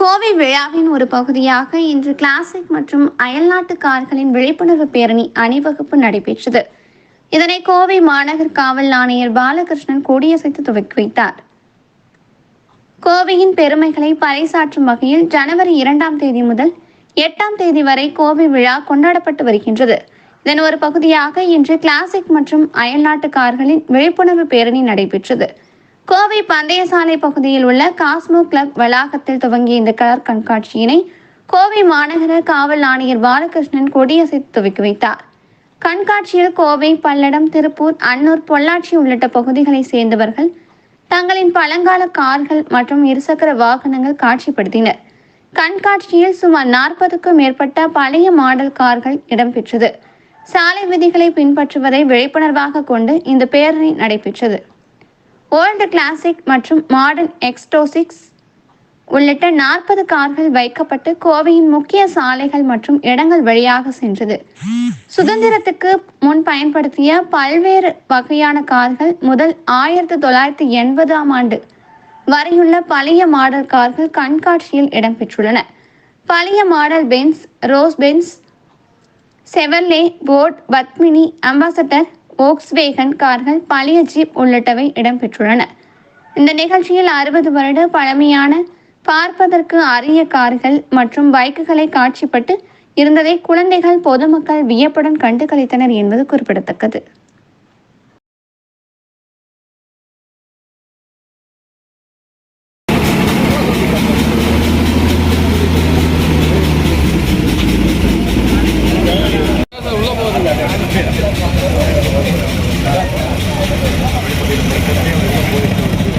கோவை விழாவின் ஒரு பகுதியாக இன்று கிளாசிக் மற்றும் அயல்நாட்டு கார்களின் விழிப்புணர்வு பேரணி அணிவகுப்பு நடைபெற்றது. இதனை கோவை மாநகர் காவல் ஆணையர் பாலகிருஷ்ணன் கொடியசைத்து துவக்கி வைத்தார். கோவையின் பெருமைகளை பறைசாற்றும் வகையில் ஜனவரி இரண்டாம் தேதி முதல் எட்டாம் தேதி வரை கோவை விழா கொண்டாடப்பட்டு வருகின்றது. இதன் ஒரு பகுதியாக இன்று கிளாசிக் மற்றும் அயல்நாட்டு கார்களின் விழிப்புணர்வு பேரணி நடைபெற்றது. கோவை பந்தயசாலை பகுதியில் உள்ள காஸ்மோ கிளப் வளாகத்தில் துவங்கிய இந்த கலர் கண்காட்சியினை கோவை மாநகர காவல் ஆணையர் பாலகிருஷ்ணன் கொடியசைத்து துவக்கி வைத்தார். கண்காட்சியில் கோவை பல்லடம் திருப்பூர் அன்னூர் பொள்ளாச்சி உள்ளிட்ட பகுதிகளைச் சேர்ந்தவர்கள் தங்களின் பழங்கால கார்கள் மற்றும் இருசக்கர வாகனங்கள் காட்சிப்படுத்தினர். கண்காட்சியில் சுமார் நாற்பதுக்கும் மேற்பட்ட பழைய மாடல் கார்கள் இடம்பெற்றது. சாலை விதிகளை பின்பற்றுவதை விழிப்புணர்வாக கொண்டு இந்த பேரணி நடைபெற்றது. ஓல்டு கிளாசிக் மற்றும் மாடர்ன் எக்ஸ்டோசிக்ஸ் உள்ளிட்ட நாற்பது கார்கள் வைக்கப்பட்டு கோவையின் முக்கிய சாலைகள் மற்றும் இடங்கள் வழியாக சென்றது. சுதந்திரத்துக்கு முன் பயன்படுத்திய பல்வேறு வகையான கார்கள் முதல் ஆயிரத்தி தொள்ளாயிரத்தி எண்பதாம் ஆண்டு வரையுள்ள பழைய மாடல் கார்கள் கண்காட்சியில் இடம்பெற்றுள்ளன பழைய model Benz rose Benz Chevrolet Ford Padmini Ambassador Volkswagen கார்கள் பழைய ஜீப் உள்ளிட்டவை இடம்பெற்றுள்ளன. இந்த நிகழ்ச்சியில் அறுபது வருட பழமையான பார்ப்பதற்கு அரிய கார்கள் மற்றும் பைக்குகளை காட்சிப்பட்டு இருந்ததை குழந்தைகள் பொதுமக்கள் வியப்புடன் கண்டு களித்தனர் என்பது குறிப்பிடத்தக்கது. working